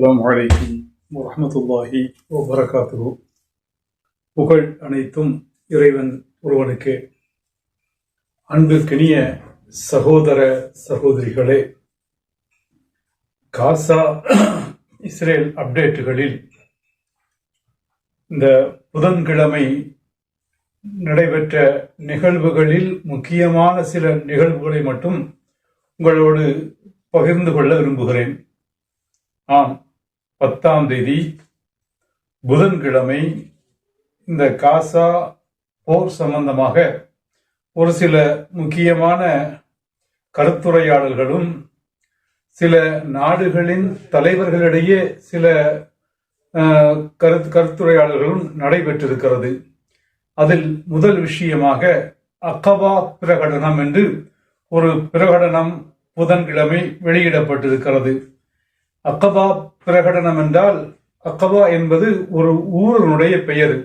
அலாம் வலைக்கும் வரமத்துல்லாஹி வபரகாத்துஹு. புகழ் அனைத்தும் இறைவன் ஒருவனுக்கு. அன்புக்கினிய சகோதர சகோதரிகளே காசா இஸ்ரேல் அப்டேட்டுகளில் இந்த புதன்கிழமை நடைபெற்ற நிகழ்வுகளில் முக்கியமான சில நிகழ்வுகளை மட்டும் உங்களோடு பகிர்ந்து கொள்ள விரும்புகிறேன். ஆம் பத்தாம் தேதி புதன்கிழமை இந்த காசா போர் சம்பந்தமாக ஒரு சில முக்கியமான கருத்துரையாடல்களும் சில நாடுகளின் தலைவர்களிடையே சில கருத்து கருத்துரையாடல்களும் நடைபெற்றிருக்கிறது. அதில் முதல் விஷயமாக அக்கபா பிரகடனம் என்று ஒரு பிரகடனம் புதன்கிழமை வெளியிடப்பட்டிருக்கிறது. அக்கபா பிரகடனம் என்றால் அக்கபா என்பது ஒரு ஊரினுடைய பெயர்.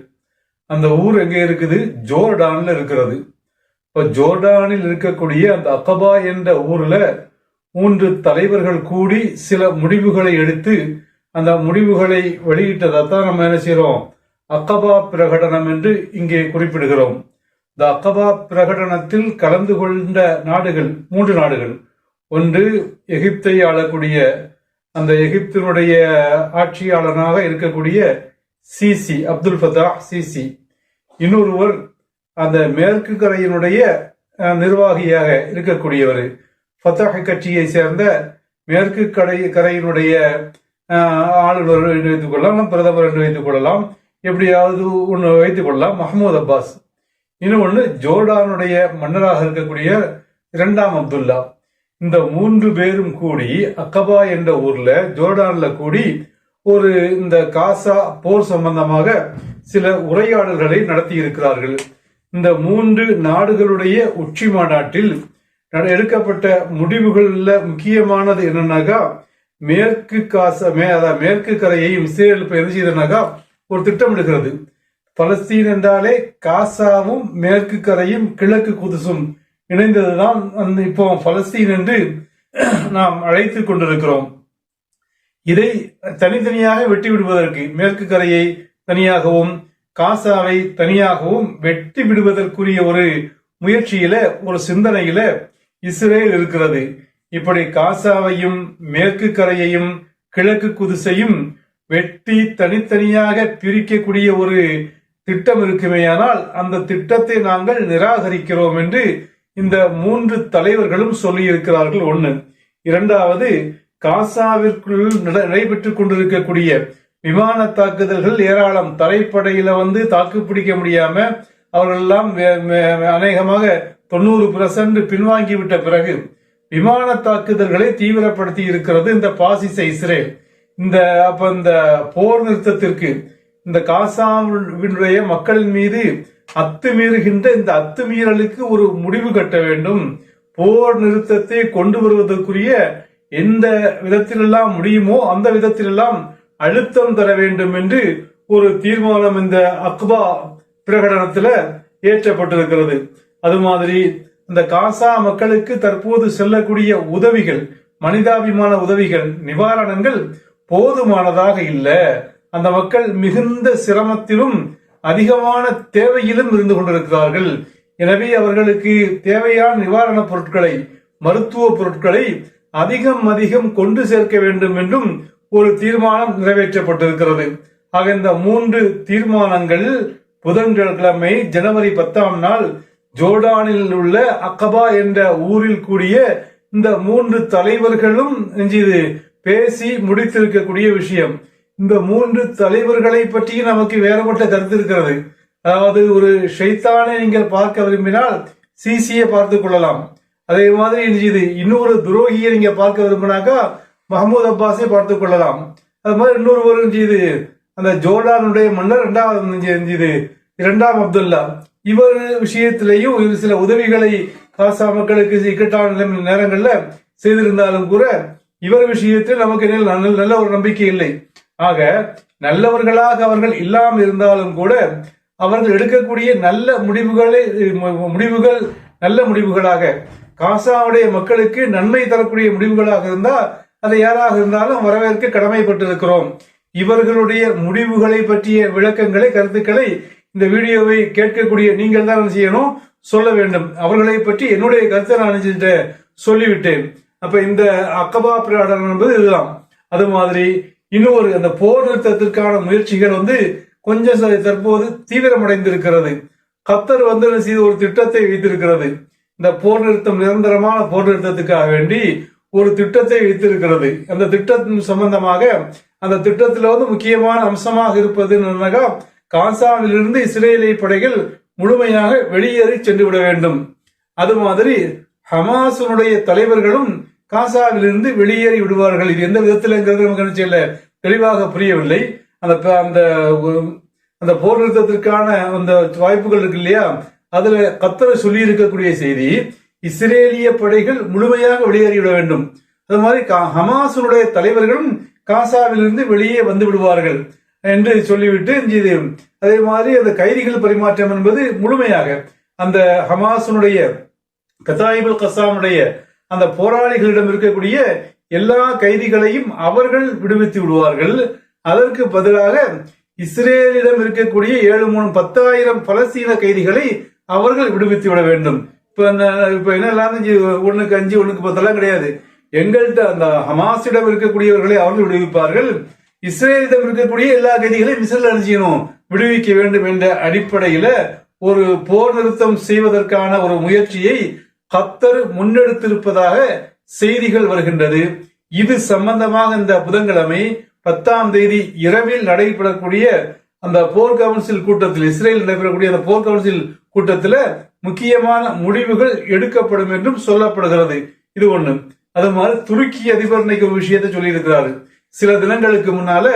அந்த ஊர் எங்கே இருக்குது? ஜோர்டான்ல இருக்கிறது. இப்போ ஜோர்டானில் இருக்கக்கூடிய அந்த அக்கபா என்ற ஊர்ல மூன்று தலைவர்கள் கூடி சில முடிவுகளை எடுத்து அந்த முடிவுகளை வெளியிட்டதைத்தான் நம்ம என்ன செய்யறோம் அக்கபா பிரகடனம் என்று இங்கே குறிப்பிடுகிறோம். இந்த அக்கபா பிரகடனத்தில் கலந்து கொண்ட நாடுகள் மூன்று நாடுகள். ஒன்று எகிப்தை ஆளக்கூடிய அந்த எகிப்தினுடைய ஆட்சியாளனாக இருக்கக்கூடிய சிசி அப்துல் ஃபதா சிசி. இன்னொருவர் அந்த மேற்கு கரையினுடைய நிர்வாகியாக இருக்கக்கூடியவர். ஃபத்தாஹ் கட்சியை சேர்ந்த மேற்கு கடை கரையினுடைய ஆளுநர் என்று வைத்துக் கொள்ளலாம் பிரதமர் என்று வைத்துக் கொள்ளலாம். எப்படியாவது ஒன்று வைத்துக் கொள்ளலாம். Mahmoud Abbas. ஒன்று ஜோர்டானுடைய மன்னராக இருக்கக்கூடிய இரண்டாம் அப்துல்லா. இந்த மூன்று பேரும் கூடி அக்கபா என்ற ஊர்ல ஜோர்டான்ல கூடி ஒரு இந்த காசா போர் சம்பந்தமாக சில உரையாடல்களை நடத்தி இருக்கிறார்கள் இந்த மூன்று நாடுகளுடைய உச்சி மாநாட்டில் நட- எடுக்கப்பட்ட முடிவுகள்ல முக்கியமானது என்னன்னாக்கா மேற்கு காசா மே அதாவது மேற்கு கரையையும் இஸ்ரேல் இப்ப என்ன செய்தனாக்கா ஒரு திட்டமிடுகிறது பலஸ்தீன் என்றாலே காசாவும் மேற்கு கரையும் கிழக்கு குதுசும். இணைந்ததுதான் அந்த இப்போ பலஸ்தீன் என்று நாம் அழைத்துக் கொண்டிருக்கிறோம். இதை தனித்தனியாக வெட்டி விடுவதற்கு மேற்கு கரையை தனியாகவும் காசாவை தனியாகவும் வெட்டி விடுவதற்குரிய ஒரு முயற்சியில ஒரு சிந்தனையில இஸ்ரேல் இருக்கிறது. இப்படி காசாவையும் மேற்கு கரையையும் கிழக்கு குதிசையும் வெட்டி தனித்தனியாக பிரிக்கக்கூடிய ஒரு திட்டம் இருக்குமேயானால் அந்த திட்டத்தை நாங்கள் நிராகரிக்கிறோம் என்று இந்த மூன்று தலைவர்களும் சொல்லியிருக்கிறார்கள். ஒன்று இரண்டாவது காசாவிற்குள் நடைபெற்றுக் கொண்டிருக்கக்கூடிய விமான தாக்குதல்கள் ஏராளம். தரைப்படையில வந்து தாக்கு பிடிக்க முடியாம அவர்கள் எல்லாம் வே- அநேகமாக தொண்ணூறு பெர்சன்ட் பின்வாங்கி விட்ட பிறகு விமான தாக்குதல்களை தீவிரப்படுத்தி இருக்கிறது இந்த பாசிச இஸ்ரேல். இந்த அப்ப இந்த போர் நிறுத்தத்திற்கு இந்த காசாவினுடைய மக்களின் மீது அத்துமீறுகின்ற இந்த அத்துமீறலுக்கு ஒரு முடிவு கட்ட வேண்டும். போர் நிறுத்தத்தை கொண்டு வருவதற்குரிய எந்த விதத்திலெல்லாம் முடியுமோ அந்த விதத்திலெல்லாம் அழுத்தம் தர வேண்டும் என்று ஒரு தீர்மானம் இந்த அக்பா பிரகடனத்துல ஏற்றப்பட்டிருக்கிறது. அது மாதிரி இந்த காசா மக்களுக்கு தற்போது செல்லக்கூடிய உதவிகள் மனிதாபிமான உதவிகள் நிவாரணங்கள் போதுமானதாக இல்ல. அந்த மக்கள் மிகுந்த சிரமத்திலும் அதிகமான தேவையிலும் இருந்து கொண்டிருக்கிறார்கள். எனவே அவர்களுக்கு தேவையான நிவாரணப் பொருட்களை மருத்துவ பொருட்களை அதிகம் அதிகம் கொண்டு சேர்க்க வேண்டும் என்றும் ஒரு தீர்மானம் நிறைவேற்றப்பட்டிருக்கிறது. ஆக இந்த மூன்று தீர்மானங்கள் புதன்கிழமை ஜனவரி பத்தாம் நாள் ஜோர்டானில் உள்ள அக்கபா என்ற ஊரில் கூடிய இந்த மூன்று தலைவர்களும் இது பேசி முடித்திருக்கக்கூடிய விஷயம். இந்த மூன்று தலைவர்களை பற்றி நமக்கு வேறுபட்ட கருத்து இருக்கிறது. அதாவது ஒரு ஷைத்தானை நீங்கள் பார்க்க விரும்பினால் சிசியை பார்த்துக் கொள்ளலாம். அதே மாதிரி இது இன்னொரு துரோகியை நீங்க பார்க்க விரும்பினாக்கா மஹமூத் அப்பாஸை பார்த்து கொள்ளலாம். அது மாதிரி இன்னொருவரும் இது அந்த ஜோர்டானுடைய மன்னர் இரண்டாவது இது இரண்டாம் அப்துல்லா. இவர் விஷயத்திலையும் இவர் சில உதவிகளை காசா மக்களுக்கு இக்கட்டான நேரங்களில் நேரங்கள்ல செய்திருந்தாலும் கூட இவர் விஷயத்தில் நமக்கு நல்ல- நல்ல ஒரு நம்பிக்கை இல்லை. ஆக நல்லவர்களாக அவர்கள் இல்லாமல் இருந்தாலும் கூட அவர்கள் எடுக்கக்கூடிய நல்ல முடிவுகளை முடிவுகள் நல்ல முடிவுகளாக காசாவுடைய மக்களுக்கு நன்மை தரக்கூடிய முடிவுகளாக இருந்தால் அதை யாராக இருந்தாலும் வரவேற்க கடமைப்பட்டிருக்கிறோம். இவர்களுடைய முடிவுகளை பற்றிய விளக்கங்களை கருத்துக்களை இந்த வீடியோவை கேட்கக்கூடிய நீங்கள் தான் செய்யணும்? சொல்ல வேண்டும். அவர்களை பற்றி என்னுடைய கருத்தை நான் சொல்லிவிட்டேன். அப்ப இந்த அக்கபா பிரகடனம் என்பது இதுதான். அது மாதிரி இன்னொரு அந்த போர் நிறுத்தத்திற்கான முயற்சிகள் வந்து கொஞ்சம் தற்போது தீவிரமடைந்திருக்கிறது. கத்தர் வந்து என்ன செய்து ஒரு திட்டத்தை வைத்திருக்கிறது. இந்த போர் நிறுத்தம் நிரந்தரமான போர் நிறுத்தத்துக்காக வேண்டி ஒரு திட்டத்தை வைத்திருக்கிறது. அந்த திட்டத்தின் சம்பந்தமாக அந்த திட்டத்தில் வந்து முக்கியமான அம்சமாக இருப்பது என்னன்னாக்கா காசாவிலிருந்து இஸ்ரேலிய படைகள் முழுமையாக வெளியேறி சென்று விட வேண்டும். அது மாதிரி ஹமாஸுடைய தலைவர்களும் காசாவிலிருந்து வெளியேறி விடுவார்கள். இது எந்த விதத்தில்ங்கிறது நமக்கு என்ன தெளிவாக புரியவில்லை. அந்த ப- அந்த அந்த போர் நிறுத்தத்திற்கான அந்த வாய்ப்புகள் இருக்கு இல்லையா? அதுல கத்தர் சொல்லி இருக்கக்கூடிய செய்தி இஸ்ரேலிய படைகள் முழுமையாக வெளியேறிவிட வேண்டும். அது மாதிரி கா- தலைவர்களும் காசாவிலிருந்து வெளியே வந்து விடுவார்கள் என்று சொல்லிவிட்டு இது அதே மாதிரி அந்த கைதிகள் பரிமாற்றம் என்பது முழுமையாக அந்த ஹமாசுனுடைய கதாயிபுல் கசாமுடைய அந்த போராளிகளிடம் இருக்கக்கூடிய எல்லா கைதிகளையும் அவர்கள் விடுவித்து விடுவார்கள். அதற்கு பதிலாக இஸ்ரேலிடம் இருக்கக்கூடிய ஏழு மூணு பத்தாயிரம் பலஸ்தீன கைதிகளை அவர்கள் விடுவித்து விட வேண்டும். இப்ப அந்த இப்ப என்ன ஒண்ணுக்கு அஞ்சு ஒண்ணுக்கு பத்தெல்லாம் கிடையாது. எங்கள்கிட்ட அந்த ஹமாஸிடம் இருக்கக்கூடியவர்களை அவர்கள் விடுவிப்பார்கள். இஸ்ரேலிடம் இருக்கக்கூடிய எல்லா கைதிகளையும் இஸ்ரேல் என்ன விடுவிக்க வேண்டும் என்ற அடிப்படையில ஒரு போர் நிறுத்தம் செய்வதற்கான ஒரு முயற்சியை கத்தர் முன்னெடுத்திருப்பதாக செய்திகள் வருகின்றது. இது சம்பந்தமாக இந்த புதன்கிழமை பத்தாம் தேதி இரவில் நடைபெறக்கூடிய அந்த போர் கவுன்சில் கூட்டத்தில் இஸ்ரேல் நடைபெறக்கூடிய அந்த போர் கவுன்சில் கூட்டத்தில் முக்கியமான முடிவுகள் எடுக்கப்படும் என்றும் சொல்லப்படுகிறது. இது ஒண்ணு. அது மாதிரி துருக்கி அதிபர் இன்னைக்கு ஒரு விஷயத்தை சொல்லியிருக்கிறாரு. சில தினங்களுக்கு முன்னால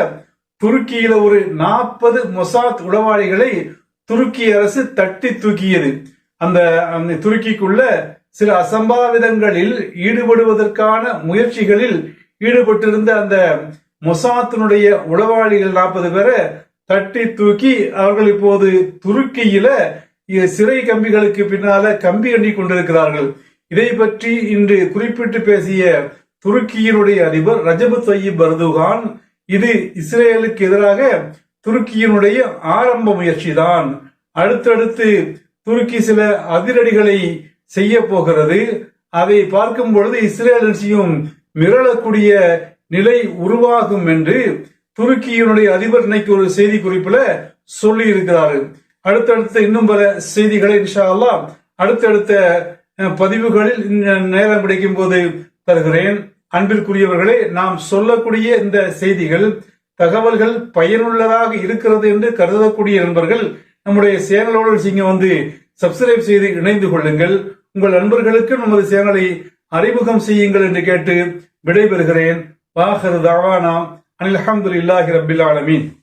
துருக்கியில ஒரு நாற்பது மொசாத் உளவாளிகளை துருக்கி அரசு தட்டி தூக்கியது. அந்த அந்த துருக்கிக்குள்ள சில அசம்பாவிதங்களில் ஈடுபடுவதற்கான முயற்சிகளில் ஈடுபட்டிருந்த அந்த மொசாத்தினுடைய உளவாளிகள் நாற்பது பேரை தட்டி தூக்கி அவர்கள் இப்போது துருக்கியில சிறை கம்பிகளுக்கு பின்னால கம்பி எண்ணி கொண்டிருக்கிறார்கள். இதை பற்றி இன்று குறிப்பிட்டு பேசிய துருக்கியினுடைய அதிபர் ரஜபு தய்யிப் பர்துகான் இது இஸ்ரேலுக்கு எதிராக துருக்கியினுடைய ஆரம்ப முயற்சிதான். அடுத்தடுத்து துருக்கி சில அதிரடிகளை செய்ய போகிறது அதை பார்க்கும் பொழுது இஸ்ரேல் செய்யும் மிரளக்கூடிய நிலை உருவாகும் என்று துருக்கியினுடைய அதிபர் இன்னைக்கு ஒரு செய்தி குறிப்புல சொல்லி இருக்கிறாரு அடுத்தடுத்த இன்னும் பல செய்திகளை இன்ஷா அடுத்தடுத்த பதிவுகளில் நேரம் கிடைக்கும் போது தருகிறேன். அன்பிற்குரியவர்களே நாம் சொல்லக்கூடிய இந்த செய்திகள் தகவல்கள் பயனுள்ளதாக இருக்கிறது என்று கருதக்கூடிய நண்பர்கள் நம்முடைய சேனலோடு நீங்க வந்து சப்ஸ்கிரைப் செய்து இணைந்து கொள்ளுங்கள். உங்கள் நண்பர்களுக்கு நமது சேனலை அறிமுகம் செய்யுங்கள் என்று கேட்டு விடைபெறுகிறேன். வாஹர் தவானா. அனில் அஹமதுல்லாஹி ரபில் ஆலமீன்.